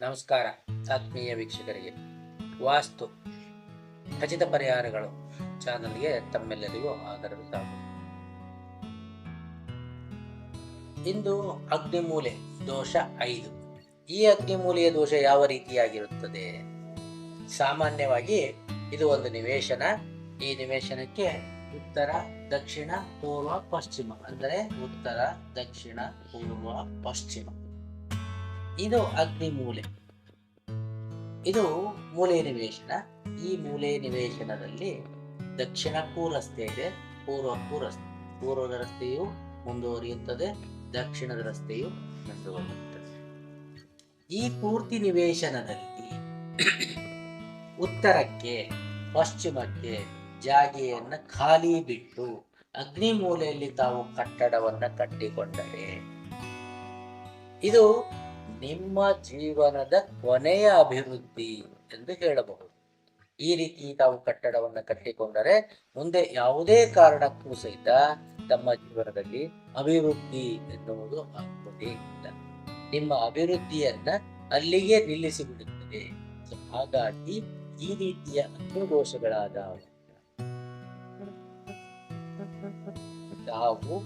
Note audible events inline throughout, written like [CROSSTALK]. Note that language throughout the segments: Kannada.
ನಮಸ್ಕಾರ, ಆತ್ಮೀಯ ವೀಕ್ಷಕರಿಗೆ. ವಾಸ್ತು, ಖಚಿತ ಪರಿಹಾರಗಳು ಚಾನಲ್ಗೆ ತಮ್ಮೆಲ್ಲರಿಗೂ ಆಧಾರ ಇಂದು ಅಗ್ನಿಮೂಲೆ ದೋಷ ಐದು. ಈ ಅಗ್ನಿಮೂಲೆಯ ದೋಷ ಯಾವ ರೀತಿಯಾಗಿರುತ್ತದೆ? ಸಾಮಾನ್ಯವಾಗಿ ಇದು ಒಂದು ನಿವೇಶನ. ಈ ನಿವೇಶನಕ್ಕೆ ಉತ್ತರ, ದಕ್ಷಿಣ, ಪೂರ್ವ, ಪಶ್ಚಿಮ. ಅಂದರೆ ಉತ್ತರ, ದಕ್ಷಿಣ, ಪೂರ್ವ, ಪಶ್ಚಿಮ. ಇದು ಅಗ್ನಿ ಮೂಲೆ. ಇದು ಮೂಲೆ ನಿವೇಶನ. ಈ ಮೂಲೆ ನಿವೇಶನದಲ್ಲಿ ದಕ್ಷಿಣಕ್ಕೂ ರಸ್ತೆ ಇದೆ. ಪೂರ್ವಕ್ಕೂ ರಸ್ತೆ ಪೂರ್ವದ ರಸ್ತೆಯು ಮುಂದುವರಿಯುತ್ತದೆ. ದಕ್ಷಿಣದ ರಸ್ತೆಯು ಮುಂದುವರಿಯುತ್ತದೆ. ಈ ಪೂರ್ತಿ ನಿವೇಶನದಲ್ಲಿ [COUGHS] ಉತ್ತರಕ್ಕೆ, ಪಶ್ಚಿಮಕ್ಕೆ ಜಾಗೆಯನ್ನ ಖಾಲಿ ಬಿಟ್ಟು ಅಗ್ನಿ ಮೂಲೆಯಲ್ಲಿ ತಾವು ಕಟ್ಟಡವನ್ನ ಕಟ್ಟಿಕೊಂಡರೆ, ಇದು ನಿಮ್ಮ ಜೀವನದ ಕೊನೆಯ ಅಭಿವೃದ್ಧಿ ಎಂದು ಹೇಳಬಹುದು. ಈ ರೀತಿ ತಾವು ಕಟ್ಟಡವನ್ನು ಕಟ್ಟಿಕೊಂಡರೆ ಮುಂದೆ ಯಾವುದೇ ಕಾರಣಕ್ಕೂ ಸಹಿತ ತಮ್ಮ ಜೀವನದಲ್ಲಿ ಅಭಿವೃದ್ಧಿ ಎನ್ನುವುದು ಆಗುವುದೇ ಇಲ್ಲ. ನಿಮ್ಮ ಅಭಿವೃದ್ಧಿಯನ್ನ ಅಲ್ಲಿಗೆ ನಿಲ್ಲಿಸಿಬಿಡುತ್ತದೆ. ಹಾಗಾಗಿ ಈ ರೀತಿಯ ಅನುದೋಷಗಳಾದ ತಾವು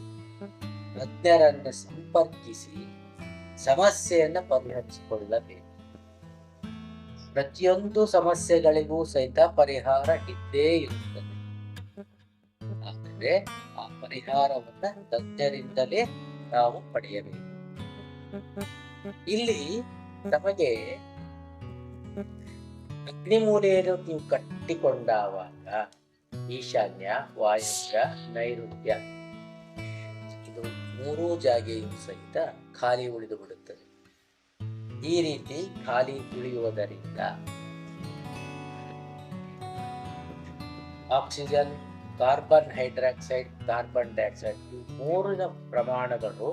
ತಜ್ಞರನ್ನು ಸಂಪರ್ಕಿಸಿ ಸಮಸ್ಯೆಯನ್ನ ಪರಿಹರಿಸಿಕೊಳ್ಳಬೇಕು. ಪ್ರತಿಯೊಂದು ಸಮಸ್ಯೆಗಳಿಗೂ ಸಹಿತ ಪರಿಹಾರ ಇದ್ದೇ ಇರುತ್ತದೆ. ಆದರೆ ಆ ಪರಿಹಾರವನ್ನ ತಜ್ಞರಿಂದಲೇ ನಾವು ಪಡೆಯಬೇಕು. ಇಲ್ಲಿ ನಮಗೆ ಅಗ್ನಿಮೂಲೆಯನ್ನು ನೀವು ಕಟ್ಟಿಕೊಂಡಾವಾಗ ಈಶಾನ್ಯ, ವಾಯುವ್ಯ ನೈಋತ್ಯ ಮೂರೂ ಜಾಗೆಯೂ ಸಹಿತ ಖಾಲಿ ಉಳಿದು ಬಿಡುತ್ತದೆ. ಈ ರೀತಿ ಖಾಲಿ ಉಳಿಯುವುದರಿಂದ oxygen, carbon hydroxide, carbon dioxide ಈ ಮೂರಿನ ಪ್ರಮಾಣಗಳು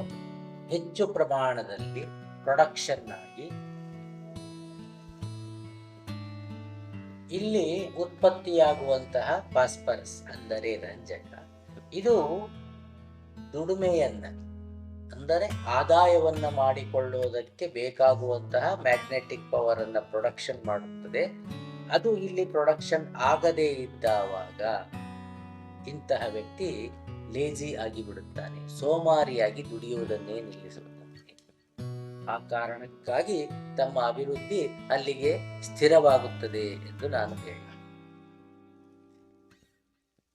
ಹೆಚ್ಚು ಪ್ರಮಾಣದಲ್ಲಿ ಪ್ರೊಡಕ್ಷನ್ ಆಗಿ ಇಲ್ಲಿ ಉತ್ಪತ್ತಿಯಾಗುವಂತಹ ಫಾಸ್ಫರಸ್ ಅಂದರೆ ರಂಜಕ. ಇದು ದುಡಿಮೆಯನ್ನ ಅಂದರೆ ಆದಾಯವನ್ನ ಮಾಡಿಕೊಳ್ಳುವುದಕ್ಕೆ ಬೇಕಾಗುವಂತಹ ಮ್ಯಾಗ್ನೆಟಿಕ್ ಪವರ್ ಅನ್ನ ಪ್ರೊಡಕ್ಷನ್ ಮಾಡುತ್ತದೆ. ಅದು ಇಲ್ಲಿ ಪ್ರೊಡಕ್ಷನ್ ಆಗದೇ ಇದ್ದಾವಾಗ ಇಂತಹ ವ್ಯಕ್ತಿ ಲೇಜಿ ಆಗಿ ಬಿಡುತ್ತಾನೆ ಸೋಮಾರಿಯಾಗಿ ದುಡಿಯುವುದನ್ನೇ ನಿಲ್ಲಿಸುತ್ತಾನೆ. ಆ ಕಾರಣಕ್ಕಾಗಿ ತಮ್ಮ ಅಭಿವೃದ್ಧಿ ಅಲ್ಲಿಗೆ ಸ್ಥಿರವಾಗುತ್ತದೆ ಎಂದು ನಾನು ಹೇಳ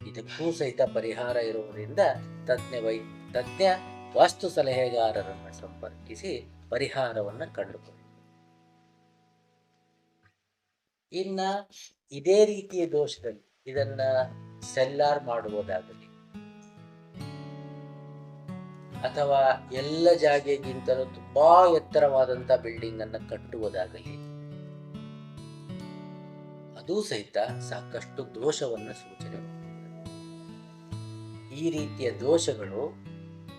ಇದಕ್ಕೂ ಸಹಿತ ಪರಿಹಾರ ಇರುವುದರಿಂದ ತಜ್ಞ ವೈ, ತಜ್ಞ ವಾಸ್ತು ಸಲಹೆಗಾರರನ್ನು ಸಂಪರ್ಕಿಸಿ ಪರಿಹಾರವನ್ನು ಕಂಡುಕೊಳ್ಳಿ. ಇನ್ನ ಇದೇ ರೀತಿಯ ದೋಷದಲ್ಲಿ ಇದನ್ನ ಸೆಲ್ಲಾರ್ ಮಾಡುವುದಾಗಲಿ, ಅಥವಾ ಎಲ್ಲ ಜಾಗೆಗಿಂತಲೂ ತುಂಬಾ ಎತ್ತರವಾದಂತ ಬಿಲ್ಡಿಂಗ್ ಅನ್ನು ಕಟ್ಟುವುದಾಗಲಿ, ಅದು ಸಹಿತ ಸಾಕಷ್ಟು ದೋಷವನ್ನು ಸೂಚನೆ ಈ ರೀತಿಯ ದೋಷಗಳು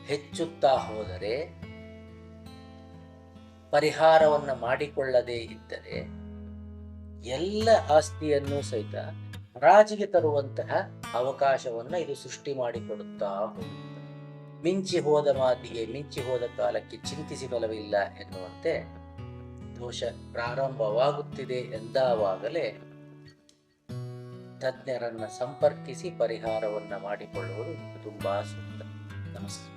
ಹೆಚ್ಚುತ್ತಾ ಹೋದರೆ ಪರಿಹಾರವನ್ನ ಮಾಡಿಕೊಳ್ಳದೇ ಇದ್ದರೆ ಎಲ್ಲ ಆಸ್ತಿಯನ್ನು ಸಹಿತ ರಾಜಿಗೆ ತರುವಂತಹ ಅವಕಾಶವನ್ನ ಇದು ಸೃಷ್ಟಿ ಮಾಡಿಕೊಡುತ್ತಾ ಹೋಗುತ್ತೆ. ಮಿಂಚಿ ಹೋದ ಮಾತಿಗೆ, ಮಿಂಚಿ ಹೋದ ಕಾಲಕ್ಕೆ ಚಿಂತಿಸಿ ಬಲವಿಲ್ಲ ಎನ್ನುವಂತೆ ದೋಷ ಪ್ರಾರಂಭವಾಗುತ್ತಿದೆ ಎಂದಾವಾಗಲೇ ತಜ್ಞರನ್ನ ಸಂಪರ್ಕಿಸಿ ಪರಿಹಾರವನ್ನ ಮಾಡಿಕೊಳ್ಳುವುದು ತುಂಬಾ ಸೂಕ್ತ ನಮಸ್ಕಾರ.